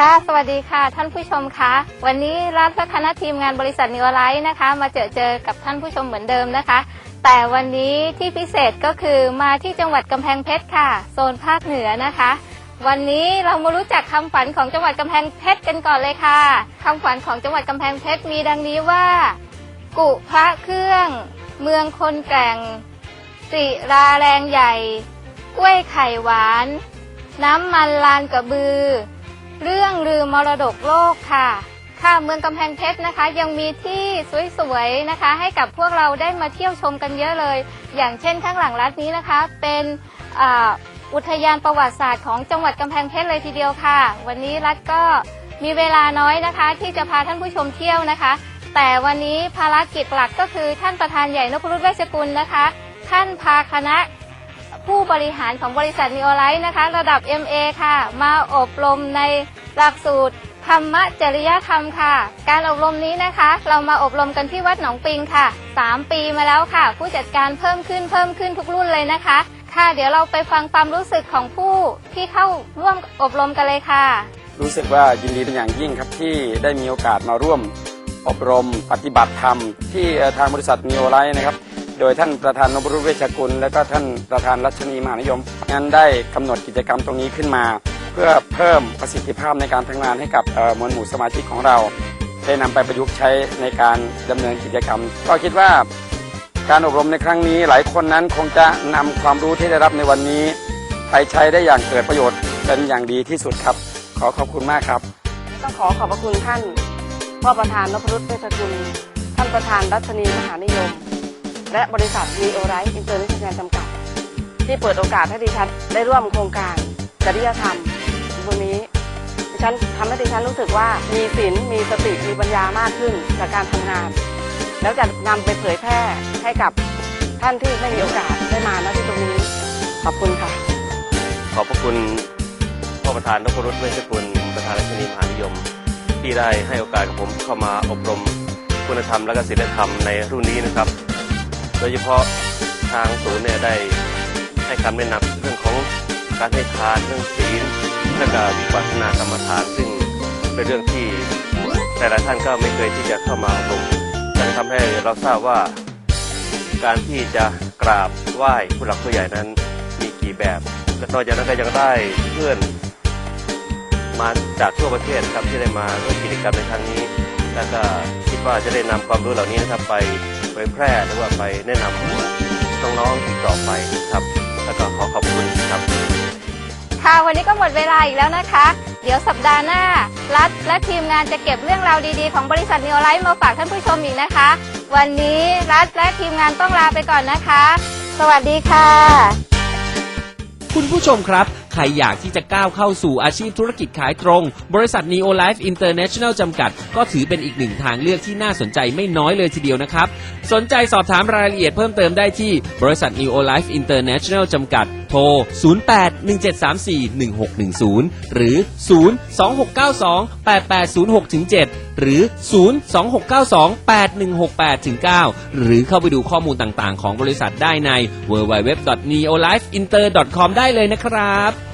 ค่ะ สวัสดีค่ะ ท่านผู้ชมคะวันนี้รัฐและคณะทีมงานบริษัทนิวไลท์นะคะ มาเจอเจอกับท่านผู้ชมเหมือนเดิมนะคะ แต่วันนี้ที่พิเศษก็คือมาที่จังหวัดกำแพงเพชรค่ะ โซนภาคเหนือนะคะ วันนี้เรามารู้จักคำฝันของจังหวัดกำแพงเพชรกันก่อนเลยค่ะคำฝันของจังหวัดกำแพงเพชรมีดังนี้ว่า กุพระเครื่อง เมืองคนแกร่งสิราแรงใหญ่ กล้วยไข่หวาน น้ำมันลานกระบือ เรื่องลือมรดกโลกค่ะ ค่ะเมืองกำแพงเพชรนะคะ ยังมีที่สวยๆนะคะ ให้กับพวกเราได้มาเที่ยวชมกันเยอะเลย อย่างเช่นข้างหลังรัฐนี้นะคะ เป็นอ,อุทยานประวัติศาสตร์ของจังหวัดกำแพงเพชรเลยทีเดียวค่ะ วันนี้รัฐก็มีเวลาน้อยนะคะ ที่จะพาท่านผู้ชมเที่ยวนะคะ แต่วันนี้ภารกิจหลักก็คือท่านประธานใหญ่นพรุษเวชกุลนะคะ ท่านพาคณะ ผู้บริหารของบริษัทนิโอไลท์นะคะ ระดับ MA ค่ะ มาอบรมในหลักสูตรธรรมจริยธรรมค่ะ การอบรมนี้นะคะ เรามาอบรมกันที่วัดหนองปิงค่ะ 3 ปีมาแล้วค่ะ ผู้จัดการเพิ่มขึ้นเพิ่มขึ้นทุกรุ่นเลยนะคะ ค่ะ เดี๋ยวเราไปฟังความรู้สึกของผู้ที่เข้าร่วมอบรมกันเลยค่ะ รู้สึกว่ายินดีเป็นอย่างยิ่งครับที่ได้มีโอกาสมาร่วมอบรมปฏิบัติธรรมที่ทางบริษัทนิโอไลท์นะครับ โดยท่านประธานนพรุษเวชกุล และก็ท่านประธานรัชนีมหานิยมงั้นได้กำหนดกิจกรรมตรงนี้ขึ้นมา เพื่อเพิ่มประสิทธิภาพในการทำงานให้กับมวลหมู่สมาชิกของเรา ได้นำไปประยุกต์ใช้ในการดำเนินกิจกรรม ก็คิดว่าการอบรมในครั้งนี้หลายคนนั้นคงจะนำความรู้ที่ได้รับในวันนี้ ไปใช้ได้อย่างเกิดประโยชน์เป็นอย่างดีที่สุดครับ ขอขอบคุณมากครับต้องขอขอบพระคุณท่านพ่อประธานนพรุษเวชกุลท่านประธานรัชนีมหานิยม และบริษัทมีโอไรอินเตอร์เนชั่นแนลจำกัด ที่เปิดโอกาสให้ดิฉันได้ร่วมโครงการจริยธรรมวันนี้ดิฉันทำให้ดิฉันรู้สึกว่ามีศีลมีสติมีปัญญามากขึ้นจากการทำงาน แล้วจะนำไปเผยแพร่ให้กับท่านที่ไม่มีโอกาสได้มาณที่ตรงนี้ขอบคุณค่ะ ขอบพระคุณพ่อประธานนพรุษเวชกุลประธานรัชนีมหานิยม ที่ได้ให้โอกาสกับผมเข้ามาอบรมคุณธรรมและก็ศีลธรรมในรุ่นนี้นะครับ โดยเฉพาะทางศูนย์เนี่ยได้ให้คำแนะนำเรื่องของการให้ทานเรื่องศีลและก็วิปัสสนากรรมฐานซึ่งเป็นเรื่องที่แต่ละท่านก็ไม่เคยที่จะเข้ามาอบรมจะทำให้เราทราบว่า การที่จะกราบไหว้ผู้หลักผู้ใหญ่นั้นมีกี่แบบและนอกจากนั้นก็ยังได้เพื่อนมาจากทั่วประเทศครับที่ได้มาร่วมกิจกรรมในครั้งนี้ แล้วก็คิดว่าจะได้นำความรู้เหล่านี้นะครับไปเผยแพร่หรือว่าไปแนะนำน้องๆอีกต่อไปครับ แล้วก็ขอขอบคุณครับค่ะวันนี้ก็หมดเวลาอีกแล้วนะคะ เดี๋ยวสัปดาห์หน้า รัฐและทีมงานจะเก็บเรื่องราวดีๆ ของบริษัทนิวไลท์มาฝากท่านผู้ชมอีกนะคะ วันนี้รัฐและทีมงานต้องลาไปก่อนนะคะ สวัสดีค่ะ คุณผู้ชมครับ ใครอยากที่จะก้าวเข้าสู่อาชีพธุรกิจขายตรง บริษัท Neo Life International จำกัด ก็ถือเป็นอีกหนึ่งทางเลือกที่น่าสนใจไม่น้อยเลยทีเดียวนะครับ สนใจสอบถามรายละเอียดเพิ่มเติมได้ที่บริษัท Neo Life International จำกัด โทร 0817341610 หรือ 026928806-7 หรือ 026928168-9 หรือเข้าไปดูข้อมูลต่างๆ ของบริษัทได้ใน www.neolifeinter.com ได้เลยนะครับ